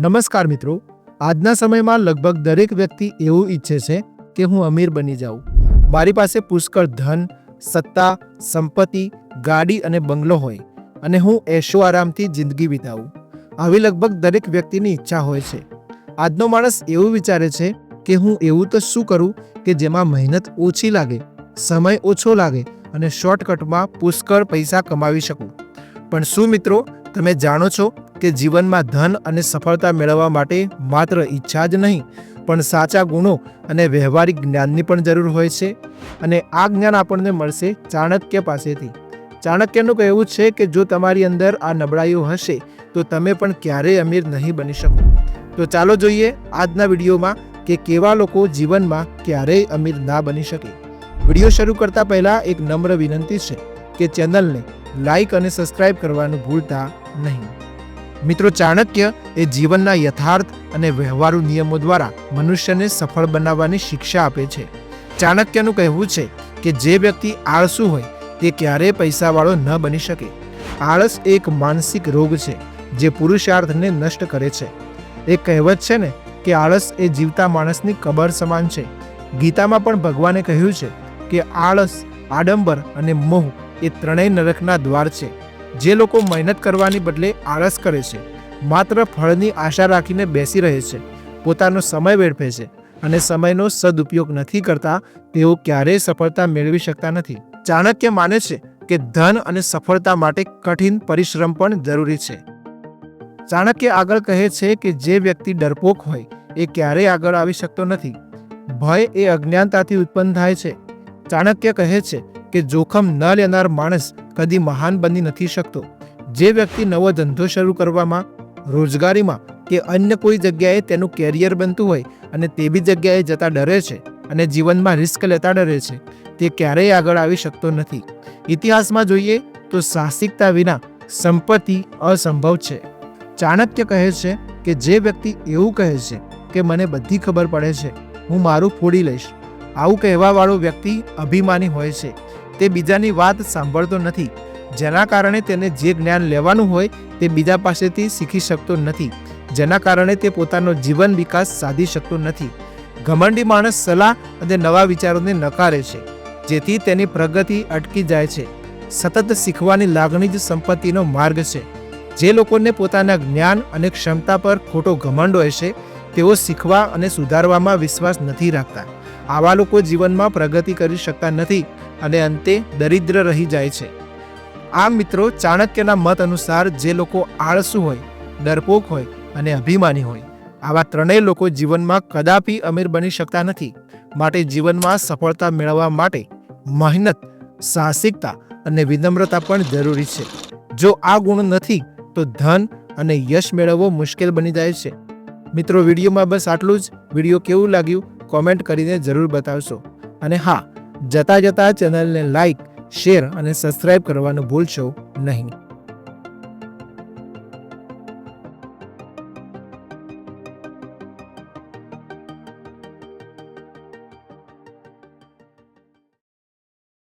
નમસ્કાર મિત્રો. આજના સમયમાં લગભગ દરેક વ્યક્તિ એવું ઈચ્છે છે કે હું અમીર બની જાઉં. મારી પાસે પુષ્કળ ધન, સત્તા, સંપત્તિ, ગાડી અને બંગલો હોય અને હું એશો આરામથી જિંદગી વિતાવું. આવી લગભગ દરેક વ્યક્તિની ઈચ્છા હોય છે. આજનો માણસ એવું વિચારે છે કે હું એવું તો શું કરું કે જેમાં મહેનત ઓછી લાગે, સમય ઓછો લાગે અને શોર્ટકટમાં પુષ્કળ પૈસા કમાવી શકું. પણ શું મિત્રો, તમે જાણો છો કે જીવનમાં ધન અને સફળતા મેળવવા માટે માત્ર ઈચ્છા જ નહીં, પણ સાચા ગુણો અને વ્યવહારિક જ્ઞાનની પણ જરૂર હોય છે અને આ જ્ઞાન આપણને મળશે ચાણક્ય પાસેથી. ચાણક્યનું કહેવું છે કે જો તમારી અંદર આ નબળાઈઓ હશે, તો તમે પણ ક્યારેય અમીર નહીં બની શકો. તો ચાલો જોઈએ આજના વિડીયોમાં કે કેવા લોકો જીવનમાં ક્યારેય અમીર ના બની શકે. વીડિયો શરૂ કરતા પહેલા એક નમ્ર વિનંતી છે કે ચેનલને લાઈક અને સબસ્ક્રાઈબ કરવાનું ભૂલતા નહીં. મિત્રો, ચાણક્ય એ જીવનના યથાર્થ અને વ્યવહારુ નિયમો દ્વારા મનુષ્યને સફળ બનાવવાની શિક્ષા આપે છે. ચાણક્યનું કહેવું છે કે જે વ્યક્તિ આળસુ હોય તે ક્યારેય પૈસાવાળો ન બની શકે. આળસ એક માનસિક રોગ છે જે પુરુષાર્થને નષ્ટ કરે છે. એક કહેવત છે ને કે આળસ એ જીવતા માણસની કબર સમાન છે. ગીતામાં પણ ભગવાને કહ્યું છે કે આળસ, આડંબર અને મોહ એ ત્રણેય નરકના દ્વાર છે. જે લોકો મહેનત કરવાની બદલે આળસ કરે છે, માત્ર ફળની આશા રાખીને બેસી રહે છે, પોતાનો સમય વેડફે છે અને સમયનો સદુપયોગ નથી કરતા, તેઓ ક્યારેય સફળતા મેળવી શકતા નથી. ચાણક્ય માને છે કે ધન અને સફળતા માટે કઠિન પરિશ્રમ પણ જરૂરી છે. ચાણક્ય આગળ કહે છે કે જે વ્યક્તિ ડરપોક હોય, એ ક્યારેય આગળ આવી શકતો નથી. ભય એ અજ્ઞાનતાથી ઉત્પન્ન થાય છે. ચાણક્ય કહે છે કે જોખમ ન લેનાર માણસ કદી મહાન બની નથી શકતો. જે વ્યક્તિ નવો ધંધો શરૂ કરવામાં રોજગારીમાં કે અન્ય કોઈ જગ્યાએ તેનું કેરિયર બનતું હોય અને તે બી જગ્યાએ જતા ડરે છે અને જીવનમાં રિસ્ક લેતા ડરે છે, તે ક્યારેય આગળ આવી શકતો નથી. ઇતિહાસમાં જોઈએ તો સાહસિકતા વિના સંપત્તિ અસંભવ છે. ચાણક્ય કહે છે કે જે વ્યક્તિ એવું કહે છે કે મને બધી ખબર પડે છે, હું મારું ફોડી લઈશ. આવું કહેવાવાળો વ્યક્તિ અભિમાની હોય છે. તે બીજાની વાત સાંભળતો નથી. જેના કારણે તેને જે જ્ઞાન લેવાનું હોય તે બીજા પાસેથી શીખી શકતો નથી. જેના કારણે તે પોતાનો જીવન વિકાસ સાધી શકતો નથી. ઘમંડી માણસ સલાહ અને નવા વિચારોને નકારે છે, જેથી તેની પ્રગતિ અટકી જાય છે. સતત શીખવાની લાગણી જ સંપત્તિનો માર્ગ છે. જે લોકોને પોતાના જ્ઞાન અને ક્ષમતા પર ખોટો ઘમંડ હોય છે, તેઓ શીખવા અને સુધારવામાં વિશ્વાસ નથી રાખતા. આવા લોકો જીવનમાં પ્રગતિ કરી શકતા નથી અને અંતે દરિદ્ર રહી જાય છે. આમ મિત્રો ચાણક્યના મત અનુસાર જે લોકો આળસુ હોય, ડરપોક હોય અને અભિમાની હોય, આવા ત્રણેય લોકો જીવનમાં કદાપી અમીર બની શકતા નથી. માટે જીવનમાં સફળતા મેળવવા માટે મહેનત, સાહસિકતા અને વિનમ્રતા પણ જરૂરી છે. જો આ ગુણ નથી, તો ધન અને યશ મેળવવો મુશ્કેલ બની જાય છે. મિત્રો, વિડીયોમાં બસ આટલું જ. વીડિયો કેવું લાગ્યું? કોમેન્ટ કરીને જરૂર બતાવશો. અને હા, જતા જતા ચેનલને લાઈક શેર અને સબસ્ક્રાઈબ કરવાનું ભૂલશો નહીં.